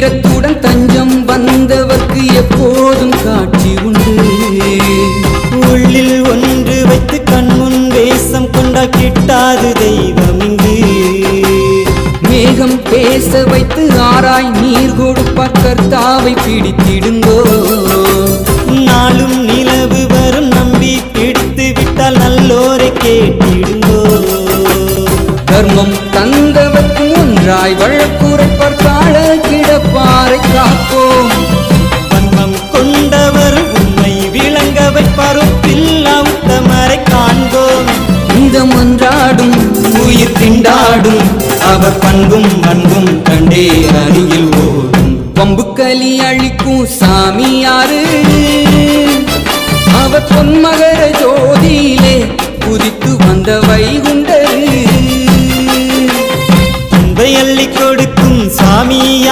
வீரத்துடன் தஞ்சம் வந்தவர்க்கு எப்போதும் காட்சி உண்டு. உள்ளில் ஒன்று வைத்து கண்முன் வேஷம் கொண்டால் கிட்டாது தெய்வம் இங்கு. மேகம் பேச வைத்து ஆராய் நீர் கொடுப்பார் கர்த்தாவை பிடித்திடுங்கோ. நாளும் நிலவு வரும் நம்பி பிடித்து விட்டால் நல்லோரை கேட்டிடுங்கோ. தர்மம் தந்தவர்க்கு ஒன்றாய் வழக்குரைப்பார் கால விளங்க வைப்பாரும் பில்லா உத்தமரை காண்போம். இதம் ஒன்றாடும் உயிர் திண்டாடும் அவர் பண்பும் அன்பும் கண்டே அருகில் ஓடும். பம்புக்கலி அழிக்கும் சாமியாரு அவர் பொன்மகர ஜோதியிலே குதித்து வந்த வைகுண்டரு. அன்பை அள்ளி கொடுக்கும் சாமியா